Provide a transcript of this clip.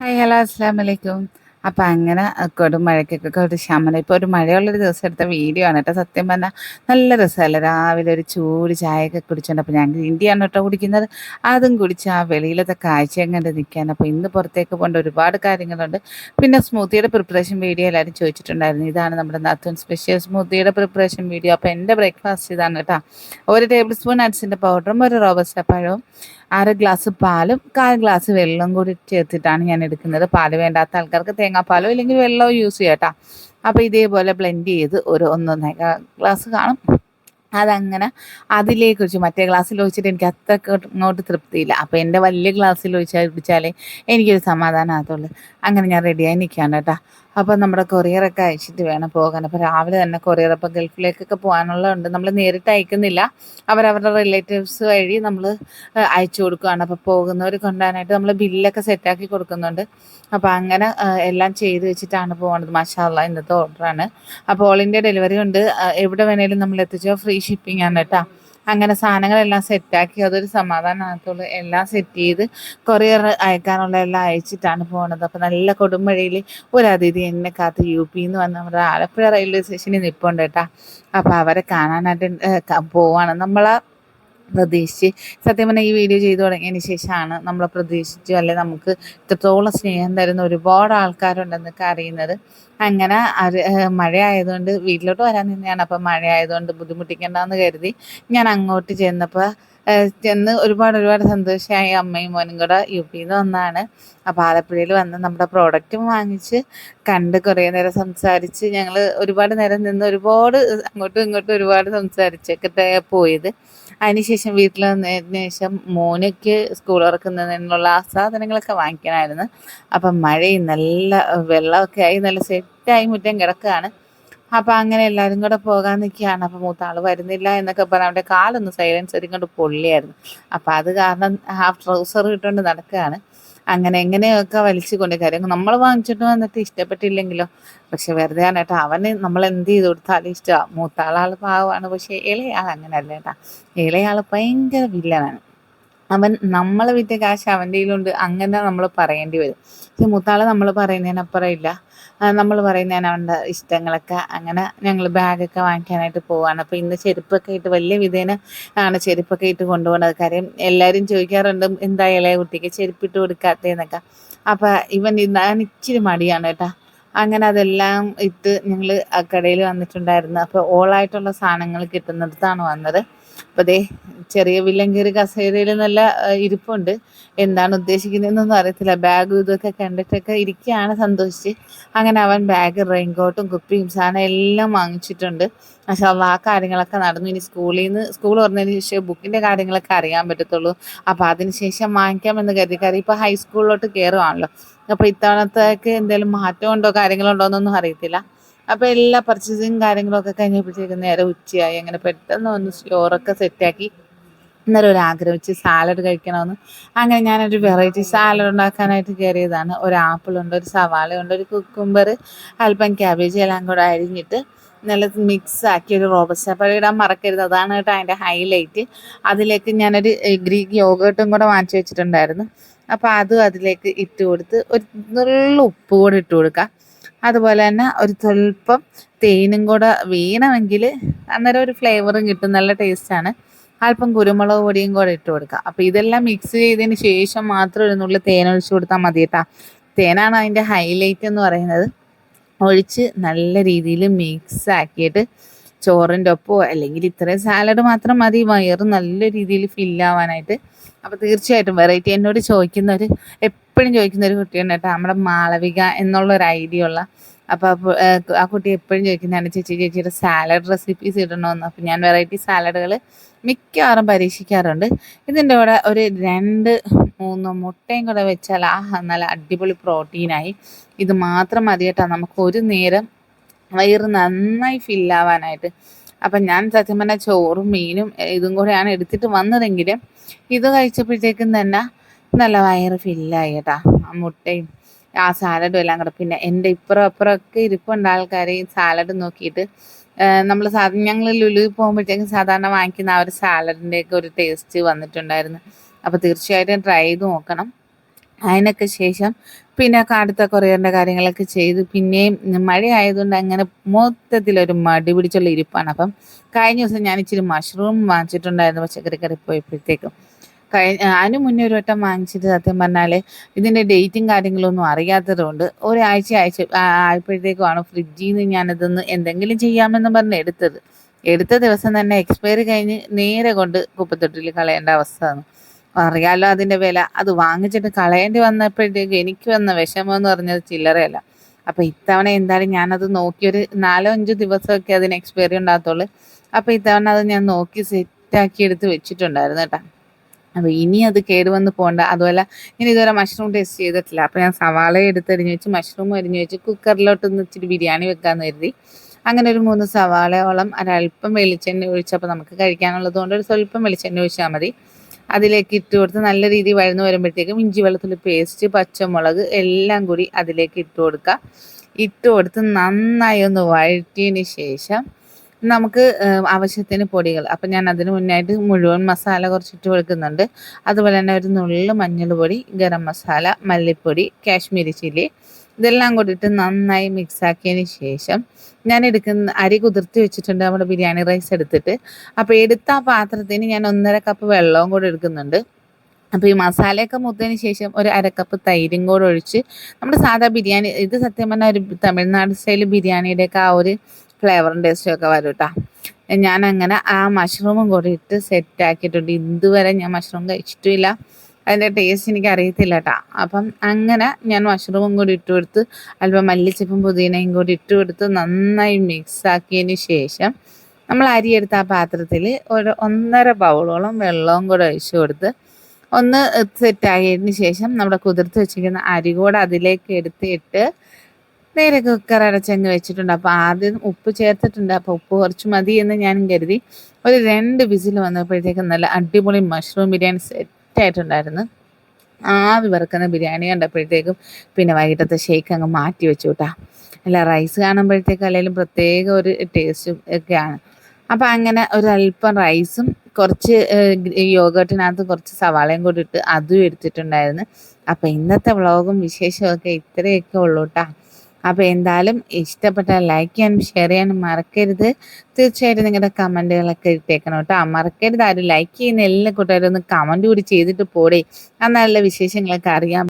Hi hello അസ്സാം വലൈക്കും അപ്പം അങ്ങനെ കൊടും മഴയ്ക്കൊക്കെ ഒരു ശമനം. ഇപ്പോൾ ഒരു മഴയുള്ളൊരു ദിവസം എടുത്ത വീഡിയോ ആണ് കേട്ടോ. സത്യം പറഞ്ഞാൽ നല്ല രസമല്ലേ? രാവിലെ ഒരു ചൂട് ചായയൊക്കെ കുടിച്ചുകൊണ്ട് അപ്പോൾ ഞാൻ ആണ് കേട്ടോ കുടിക്കുന്നത്. അതും കുടിച്ച് ആ വെളിയിലത്തെ കാഴ്ചയും കണ്ട് നിൽക്കാൻ. അപ്പോൾ ഇന്ന് പുറത്തേക്ക് പോകേണ്ട ഒരുപാട് കാര്യങ്ങളുണ്ട്. പിന്നെ സ്മൂത്തിയുടെ പ്രിപ്പറേഷൻ വീഡിയോ എല്ലാവരും ചോദിച്ചിട്ടുണ്ടായിരുന്നു. ഇതാണ് നമ്മുടെ നത്തൻ സ്പെഷ്യൽ സ്മൂത്തിയുടെ പ്രിപ്പറേഷൻ വീഡിയോ അപ്പോൾ എന്റെ ബ്രേക്ക്ഫാസ്റ്റ് ഇതാണ് കേട്ടോ. ഒരു ടേബിൾ സ്പൂൺ അരിസിന്റെ പൗഡറും ഒരു റോബസ്റ്റ പഴവും. അര ഗ്ലാസ് പാലും കാൽ ഗ്ലാസ് വെള്ളം കൂടി ചേർത്തിട്ടാണ് ഞാൻ എടുക്കുന്നത്. പാൽ വേണ്ടാത്ത ആൾക്കാർക്ക് തേങ്ങാപ്പാലോ ഇല്ലെങ്കിൽ വെള്ളമോ യൂസ് ചെയ്യാം കേട്ടോ അപ്പോൾ ഇതേപോലെ ബ്ലെൻഡ് ചെയ്ത് ഒരു ഒന്നൊന്നര ഗ്ലാസ് കാണും. അതങ്ങനെ അതിലേക്ക് ഒഴിച്ച് മറ്റേ ഗ്ലാസ്സിൽ ഒഴിച്ചിട്ട് എനിക്ക് അത്ര ഇങ്ങോട്ട് തൃപ്തിയില്ല. അപ്പോൾ എന്റെ വലിയ ഗ്ലാസ്സിൽ ഒഴിച്ചാൽ കുടിച്ചാലേ എനിക്കൊരു സമാധാനമാകത്തുള്ളൂ അങ്ങനെ ഞാൻ റെഡിയായി നിൽക്കുകയാണ് കേട്ടോ അപ്പോൾ നമ്മുടെ കൊറിയറൊക്കെ അയച്ചിട്ട് വേണം പോകാൻ. അപ്പോൾ രാവിലെ തന്നെ കൊറിയർ അപ്പോൾ ഗൾഫിലേക്കൊക്കെ പോകാനുള്ളതുണ്ട്. നമ്മൾ നേരിട്ട് അയക്കുന്നില്ല. അവരവരുടെ റിലേറ്റീവ്സ് വഴി നമ്മൾ അയച്ചു കൊടുക്കുകയാണ്. അപ്പോൾ പോകുന്നവർ കൊണ്ടുപോകാനായിട്ട് നമ്മൾ ബില്ലൊക്കെ സെറ്റാക്കി കൊടുക്കുന്നുണ്ട്. അപ്പോൾ അങ്ങനെ എല്ലാം ചെയ്ത് വെച്ചിട്ടാണ് പോകുന്നത് മാഷാല്ല ഇന്നത്തെ ഓർഡറാണ് അപ്പോൾ ഓൾ ഇന്ത്യ ഡെലിവറി ഉണ്ട്. എവിടെ വേണേലും നമ്മൾ എത്തിച്ചോ. ഫ്രീ ഷിപ്പിംഗ് ആണ് കേട്ടോ. അങ്ങനെ സാധനങ്ങളെല്ലാം സെറ്റാക്കി അതൊരു സമാധാനമാകത്തുള്ളൂ എല്ലാം സെറ്റ് ചെയ്ത് കൊറിയർ അയക്കാനുള്ള എല്ലാം അയച്ചിട്ടാണ് പോകുന്നത് അപ്പോൾ നല്ല കൊടുമഴയിൽ ഒരു അതിഥി എന്നെ കാത്ത് യു പിന്ന് വന്ന് നമ്മുടെ ആലപ്പുഴ റെയിൽവേ സ്റ്റേഷനിൽ നിൽപ്പുണ്ട് കേട്ടോ. അപ്പോൾ അവരെ കാണാനായിട്ട് പോവാണ്. നമ്മളെ പ്രതീക്ഷിച്ച്. സത്യം പറഞ്ഞാൽ ഈ വീഡിയോ ചെയ്തു തുടങ്ങിയതിന് ശേഷമാണ് നമ്മൾ പ്രതീക്ഷിച്ചു അല്ലെ നമുക്ക് ഇത്രത്തോളം സ്നേഹം തരുന്ന ഒരുപാട് ആൾക്കാരുണ്ടെന്നൊക്കെ അറിയുന്നത്. അങ്ങനെ മഴ ആയതുകൊണ്ട് വീട്ടിലോട്ട് വരാൻ തന്നെയാണ് അപ്പം മഴ ആയതുകൊണ്ട് ബുദ്ധിമുട്ടിക്കേണ്ടെന്ന് കരുതി ഞാൻ അങ്ങോട്ട് ചെന്നപ്പോൾ ചെന്ന് ഒരുപാട് ഒരുപാട് സന്തോഷമായി അമ്മയും മോനും കൂടെ യു പിയിൽ നിന്ന് വന്നാണ്. അപ്പോൾ ആലപ്പുഴയിൽ വന്ന് നമ്മുടെ പ്രോഡക്റ്റും വാങ്ങിച്ച് കണ്ട് കുറേ നേരം സംസാരിച്ച് ഞങ്ങൾ ഒരുപാട് നേരം നിന്ന് ഒരുപാട് അങ്ങോട്ടും ഇങ്ങോട്ടും ഒരുപാട് സംസാരിച്ചൊക്കെ പോയത്. അതിനുശേഷം വീട്ടിൽ വന്നതിന് ശേഷം മോനയ്ക്ക് സ്കൂൾ തുറക്കുന്നതിനുള്ള സാധനങ്ങളൊക്കെ വാങ്ങിക്കണമായിരുന്നു. അപ്പം മഴയും നല്ല വെള്ളമൊക്കെ ആയി നല്ല സെറ്റായി മുറ്റം കിടക്കുകയാണ്. അപ്പം അങ്ങനെ എല്ലാവരും കൂടെ പോകാൻ നിൽക്കുകയാണ് അപ്പം മൂത്ത വരുന്നില്ല എന്നൊക്കെ പറഞ്ഞാൽ അവന്റെ കാലൊന്ന് സൈലൻസ് കൊണ്ട് പൊള്ളിയായിരുന്നു. അപ്പം അത് കാരണം ഹാഫ് ട്രൗസർ ഇട്ടുകൊണ്ട് നടക്കുകയാണ് അങ്ങനെ എങ്ങനെയൊക്കെ വലിച്ചു കൊണ്ട് കാര്യം നമ്മൾ വാങ്ങിച്ചിട്ട് വന്നിട്ട് ഇഷ്ടപ്പെട്ടില്ലെങ്കിലോ? പക്ഷെ വെറുതെ ആണ് കേട്ടോ. അവന് നമ്മൾ എന്ത് ചെയ്ത് കൊടുത്താലും ഇഷ്ടമാണ് മൂത്താളാൾ പാവമാണ്. പക്ഷേ ഇളയാൾ അങ്ങനെയല്ല കേട്ടോ. ഇളയാൾ ഭയങ്കര വില്ലനാണ് അവൻ നമ്മൾ വിറ്റ കാശ് അവന്റെ കയ്യിലുണ്ട്. അങ്ങനെ നമ്മൾ പറയേണ്ടി വരും. പക്ഷെ മൂത്താളെ നമ്മൾ പറയുന്നതിനപ്പുറം ഇല്ല. നമ്മൾ പറയുന്നതിന് അവന്റെ ഇഷ്ടങ്ങളൊക്കെ അങ്ങനെ ഞങ്ങൾ ബാഗൊക്കെ വാങ്ങിക്കാനായിട്ട് പോവാണ്. അപ്പോൾ ഇന്ന് ചെരുപ്പൊക്കെ ഇട്ട് വലിയ വിധേന ആണ് ചെരുപ്പൊക്കെ ഇട്ട് കൊണ്ടുപോകുന്നത് കാര്യം എല്ലാവരും ചോദിക്കാറുണ്ട് എന്താ ഇളയ കുട്ടിക്ക് ചെരുപ്പിട്ട് കൊടുക്കാത്തതെന്നൊക്കെ? അപ്പം ഇവൻ ഞാൻ ഇച്ചിരി മടിയാണ് കേട്ടോ. അങ്ങനെ അതെല്ലാം ഇട്ട് ഞങ്ങൾ കടയിൽ വന്നിട്ടുണ്ടായിരുന്നു. അപ്പോൾ ഓളായിട്ടുള്ള സാധനങ്ങൾ കിട്ടുന്നിടത്താണ് വന്നത്. അപ്പോൾ ചെറിയ വില്ലങ്കേറി കസേരയിൽ നല്ല ഇരിപ്പുണ്ട്. എന്താണ് ഉദ്ദേശിക്കുന്നതെന്നൊന്നും അറിയത്തില്ല. ബാഗ് ഇതൊക്കെ കണ്ടിട്ടൊക്കെ ഇരിക്കുകയാണ് സന്തോഷിച്ച്. അങ്ങനെ അവൻ ബാഗ് റെയിൻകോട്ടും കുപ്പിയും സാധനം എല്ലാം വാങ്ങിച്ചിട്ടുണ്ട്. പക്ഷേ ആ കാര്യങ്ങളൊക്കെ നടന്നു. ഇനി സ്കൂളിൽ നിന്ന് സ്കൂൾ തുറന്നതിന് ശേഷം ബുക്കിന്റെ കാര്യങ്ങളൊക്കെ അറിയാൻ പറ്റത്തുള്ളൂ. അപ്പോൾ അതിന് ശേഷം വാങ്ങിക്കാമെന്ന് കരുതി. കാര്യം ഇപ്പോൾ ഹൈസ്കൂളിലോട്ട് കയറുവാണല്ലോ അപ്പോൾ ഇത്തവണത്തേക്ക് എന്തെങ്കിലും മാറ്റമുണ്ടോ കാര്യങ്ങളുണ്ടോ എന്നൊന്നും അറിയത്തില്ല. അപ്പോൾ എല്ലാ പർച്ചേസിങ് കാര്യങ്ങളൊക്കെ കഴിഞ്ഞപ്പോഴത്തേക്കും നേരെ ഉച്ചയായി. അങ്ങനെ പെട്ടെന്ന് ഒന്ന് സ്റ്റോറൊക്കെ സെറ്റാക്കി ഇന്നലെ ഒരു ആഗ്രഹിച്ച് സാലഡ് കഴിക്കണമെന്ന്. അങ്ങനെ ഞാനൊരു വെറൈറ്റി സാലഡ് ഉണ്ടാക്കാനായിട്ട് കയറിയതാണ്. ഒരു ആപ്പിളുണ്ട് ഒരു സവാള ഉണ്ട് ഒരു കുക്കുംബർ അല്പം ക്യാബേജ് എല്ലാം കൂടെ അരിഞ്ഞിട്ട് നല്ല മിക്സ് ആക്കി ഒരു റോബസ്റ്റ അപ്പോൾ ഇടാൻ മറക്കരുത്. അതാണ് കേട്ടോ അതിന്റെ ഹൈലൈറ്റ് അതിലേക്ക് ഞാനൊരു ഗ്രീക്ക് യോഗട്ടും കൂടെ വാങ്ങിച്ചു വെച്ചിട്ടുണ്ടായിരുന്നു. അപ്പോൾ അതും അതിലേക്ക് ഇട്ട് കൊടുത്ത് ഒരു നല്ല ഉപ്പ് കൂടെ ഇട്ട് കൊടുക്കുക അതുപോലെ തന്നെ ഒരു സ്വല്പം തേനും കൂടെ വീണമെങ്കിൽ അന്നേരം ഒരു ഫ്ലേവറും കിട്ടും നല്ല ടേസ്റ്റാണ് അല്പം കുരുമുളക് പൊടിയും കൂടെ ഇട്ട് കൊടുക്കുക അപ്പോൾ ഇതെല്ലാം മിക്സ് ചെയ്തതിന് ശേഷം മാത്രം ഒരു നുള്ളിൽ തേൻ ഒഴിച്ച് കൊടുത്താൽ മതി കേട്ടോ. തേനാണ് അതിന്റെ ഹൈലൈറ്റ് എന്ന് പറയുന്നത്. ഒഴിച്ച് നല്ല രീതിയിൽ മിക്സ് ആക്കിയിട്ട് ചോറിന്റെ ഒപ്പമോ അല്ലെങ്കിൽ ഇത്രയും സാലഡ് മാത്രം മതി വയറ് നല്ല രീതിയിൽ ഫില്ലാവാനായിട്ട് അപ്പോൾ തീർച്ചയായിട്ടും വെറൈറ്റി എന്നോട് ചോദിക്കുന്നവർ എപ്പോഴും ചോദിക്കുന്ന ഒരു കുട്ടിയുണ്ട് കേട്ടോ നമ്മുടെ മാളവിക എന്നുള്ള ഒരു ഐഡിയ ഉള്ള അപ്പോൾ ആ കുട്ടി എപ്പോഴും ചോദിക്കുന്നതാണ് ചേച്ചി ചേച്ചിയുടെ സാലഡ് റെസിപ്പീസ് ഇടണമെന്ന് അപ്പോൾ ഞാൻ വെറൈറ്റി സാലഡുകൾ മിക്കവാറും പരീക്ഷിക്കാറുണ്ട്. ഇതിന്റെ കൂടെ ഒരു രണ്ട് മൂന്ന് മുട്ടയും കൂടെ വെച്ചാൽ ആ നല്ല അടിപൊളി പ്രോട്ടീനായി ഇത് മാത്രം മതി കേട്ടോ നമുക്ക് ഒരു നേരം വയറ് നന്നായി ഫില്ലാവാനായിട്ട്. അപ്പം ഞാൻ സത്യം പറഞ്ഞാൽ ചോറും മീനും ഇതും കൂടെയാണ് എടുത്തിട്ട് വന്നതെങ്കിൽ ഇത് കഴിച്ചപ്പോഴത്തേക്കും തന്നെ നല്ല വയറ് ഫില്ലായി കേട്ടാ. മുട്ടയും ആ സാലഡും എല്ലാം കൂടെ. പിന്നെ എന്റെ ഇപ്പുറം അപ്പുറമൊക്കെ ഇരിപ്പുണ്ട് ആൾക്കാർ ഈ സാലഡ് നോക്കിയിട്ട്. നമ്മൾ സാധാരണ ഞങ്ങൾ ലുലു പോകുമ്പോഴത്തേക്കും സാധാരണ വാങ്ങിക്കുന്ന ആ ഒരു സാലഡിന്റെയൊക്കെ ഒരു ടേസ്റ്റ് വന്നിട്ടുണ്ടായിരുന്നു. അപ്പോൾ തീർച്ചയായിട്ടും ട്രൈ ചെയ്ത് നോക്കണം. അതിനൊക്കെ ശേഷം പിന്നെ അടുത്ത കൊറിയറിന്റെ കാര്യങ്ങളൊക്കെ ചെയ്ത് പിന്നെയും മഴ ആയതുകൊണ്ട് അങ്ങനെ മൊത്തത്തിലൊരു മടി പിടിച്ചുള്ള ഇരിപ്പാണ്. അപ്പം കഴിഞ്ഞ ദിവസം ഞാൻ ഇച്ചിരി മഷ്റൂം വാങ്ങിച്ചിട്ടുണ്ടായിരുന്നു. പച്ചക്കറി കറി പോയപ്പോഴത്തേക്കും കഴിഞ്ഞ അതിന് മുന്നേ ഒരു വട്ടം വാങ്ങിച്ചിട്ട് സത്യം പറഞ്ഞാൽ ഇതിന്റെ ഡേറ്റും കാര്യങ്ങളൊന്നും അറിയാത്തതുകൊണ്ട് ഒരാഴ്ച ആഴ്ച ആയപ്പോഴത്തേക്കുമാണ് ഫ്രിഡ്ജിൽ നിന്ന് ഞാനിതൊന്ന് എന്തെങ്കിലും ചെയ്യാമെന്ന് പറഞ്ഞ് എടുത്തത്. എടുത്ത ദിവസം തന്നെ എക്സ്പയറി കഴിഞ്ഞ് നേരെ കൊണ്ട് കുപ്പത്തൊട്ടിൽ കളയേണ്ട അവസ്ഥ അറിയാലോ അതിന്റെ വില. അത് വാങ്ങിച്ചിട്ട് കളയേണ്ടി വന്നപ്പോഴത്തേക്ക് എനിക്ക് വന്ന വിഷമം എന്ന് പറഞ്ഞത് ചില്ലറയല്ല. അപ്പോൾ ഇത്തവണ എന്തായാലും ഞാനത് ഒരു നാലോ അഞ്ചോ ദിവസമൊക്കെ അതിന് എക്സ്പയറി ഉണ്ടാകത്തുള്ളൂ. അപ്പോൾ ഇത്തവണ അത് ഞാൻ നോക്കി സെറ്റാക്കി എടുത്ത് വെച്ചിട്ടുണ്ടായിരുന്നു കേട്ടോ. അപ്പോൾ ഇനി അത് കേടുവന്ന് പോകണ്ട അതുപോലെ ഞാൻ ഇതുവരെ മഷ്റൂം ടേസ്റ്റ് ചെയ്തിട്ടില്ല. അപ്പോൾ ഞാൻ സവാള എടുത്തരിഞ്ഞ് വെച്ച് മഷ്റൂം അരിഞ്ഞു വെച്ച് കുക്കറിലോട്ടൊന്ന് ഇച്ചിരി ബിരിയാണി വെക്കാമെന്ന് കരുതി. അങ്ങനെ ഒരു മൂന്ന് സവാളയോളം ഒരല്പം വെളിച്ചെണ്ണ ഒഴിച്ചപ്പോൾ നമുക്ക് കഴിക്കാനുള്ളത് കൊണ്ട് ഒരു സ്വല്പം വെളിച്ചെണ്ണ ഒഴിച്ചാൽ മതി. അതിലേക്ക് ഇട്ട് കൊടുത്ത് നല്ല രീതിയിൽ വഴന്നു വരുമ്പോഴത്തേക്കും ഇഞ്ചി വെള്ളത്തിൽ പേസ്റ്റ് പച്ചമുളക് എല്ലാം കൂടി അതിലേക്ക് ഇട്ട് കൊടുക്കുക. ഇട്ട് കൊടുത്ത് നന്നായി ഒന്ന് വഴറ്റിയതിന് ശേഷം നമുക്ക് ആവശ്യത്തിന് പൊടികൾ. അപ്പം ഞാൻ അതിന് മുന്നായിട്ട് മുഴുവൻ മസാല കുറച്ചിട്ട് കൊടുക്കുന്നുണ്ട്. അതുപോലെ തന്നെ ഒരു നുള്ളു മഞ്ഞൾ പൊടി ഗരം മസാല മല്ലിപ്പൊടി കാശ്മീരി ചില്ലി ഇതെല്ലാം കൂടിയിട്ട് നന്നായി മിക്സ് ആക്കിയതിന് ശേഷം ഞാൻ എടുക്കുന്ന അരി കുതിർത്തി വെച്ചിട്ടുണ്ട് നമ്മുടെ ബിരിയാണി റൈസ് എടുത്തിട്ട്. അപ്പോൾ എടുത്ത ആ പാത്രത്തിന് ഞാൻ ഒന്നര കപ്പ് വെള്ളവും കൂടെ എടുക്കുന്നുണ്ട്. അപ്പോൾ ഈ മസാലയൊക്കെ മുത്തതിന് ശേഷം ഒരു അരക്കപ്പ് തൈരും കൂടെ ഒഴിച്ച് നമ്മുടെ സാധാ ബിരിയാണി ഇത് സത്യം പറഞ്ഞാൽ ഒരു തമിഴ്നാട് സ്റ്റൈൽ ബിരിയാണിയുടെയൊക്കെ ആ ഒരു ഫ്ലേവറും ടേസ്റ്റും ഒക്കെ വരും കേട്ടോ ഞാൻ അങ്ങനെ ആ മഷ്റൂമും കൂടി ഇട്ട് സെറ്റ് ആക്കിയിട്ടുണ്ട്. ഇതുവരെ ഞാൻ മഷ്റൂം കഴിച്ചിട്ടില്ല അതിന്റെ ടേസ്റ്റ് എനിക്ക് അറിയത്തില്ല കേട്ടോ അപ്പം അങ്ങനെ ഞാൻ മഷ്റൂമും കൂടി ഇട്ട് കൊടുത്ത് അല്പം മല്ലിച്ചപ്പും പുതിനയും കൂടി ഇട്ട് കൊടുത്ത് നന്നായി മിക്സ് ആക്കിയതിന് ശേഷം നമ്മൾ അരി എടുത്ത ആ പാത്രത്തിൽ ഒരു ഒന്നര ബൗളോളം വെള്ളവും കൂടെ ഒഴിച്ചു കൊടുത്ത് ഒന്ന് സെറ്റ് ആയതിന് ശേഷം നമ്മുടെ കുതിർത്ത് വെച്ചിരിക്കുന്ന അരി കൂടെ അതിലേക്ക് എടുത്തിട്ട് നേരെ കുക്കർ അടച്ചങ്ങ് വെച്ചിട്ടുണ്ട്. അപ്പോൾ ആദ്യം ഉപ്പ് ചേർത്തിട്ടുണ്ട്. അപ്പോൾ ഉപ്പ് കുറച്ച് മതി എന്ന് ഞാൻ കരുതി. ഒരു രണ്ട് വിസിൽ വന്നപ്പോഴത്തേക്കും നല്ല അടിപൊളി മഷ്റൂം ബിരിയാണി സെറ്റ് ആയിട്ടുണ്ടായിരുന്നു ആവി വറുക്കുന്ന ബിരിയാണി കണ്ടപ്പോഴത്തേക്കും പിന്നെ വൈകിട്ടത്തെ ഷേക്ക് അങ്ങ് മാറ്റി വെച്ചു കേട്ടാ അല്ല റൈസ് കാണുമ്പോഴത്തേക്കും അല്ലെങ്കിലും പ്രത്യേക ഒരു ടേസ്റ്റും ഒക്കെയാണ്. അപ്പോൾ അങ്ങനെ ഒരു അല്പം റൈസും കുറച്ച് യോഗട്ടിനകത്ത് കുറച്ച് സവാളയും കൂടി ഇട്ട് അതും എടുത്തിട്ടുണ്ടായിരുന്നു. അപ്പോൾ ഇന്നത്തെ വ്ളോഗും വിശേഷമൊക്കെ ഇത്രയൊക്കെ ഉള്ളൂ അപ്പോൾ എന്തായാലും ഇഷ്ടപ്പെട്ടാൽ ലൈക്ക് ചെയ്യാനും ഷെയർ ചെയ്യാനും മറക്കരുത്. തീർച്ചയായിട്ടും നിങ്ങളുടെ കമന്റുകളൊക്കെ ഇട്ടേക്കണം കേട്ടോ. മറക്കരുത്. ആരും ലൈക്ക് ചെയ്യുന്ന എല്ലാ കൂട്ടുകാരും ഒന്ന് കമന്റ് കൂടി ചെയ്തിട്ട് പോടേ ആ നല്ല വിശേഷങ്ങളൊക്കെ അറിയാം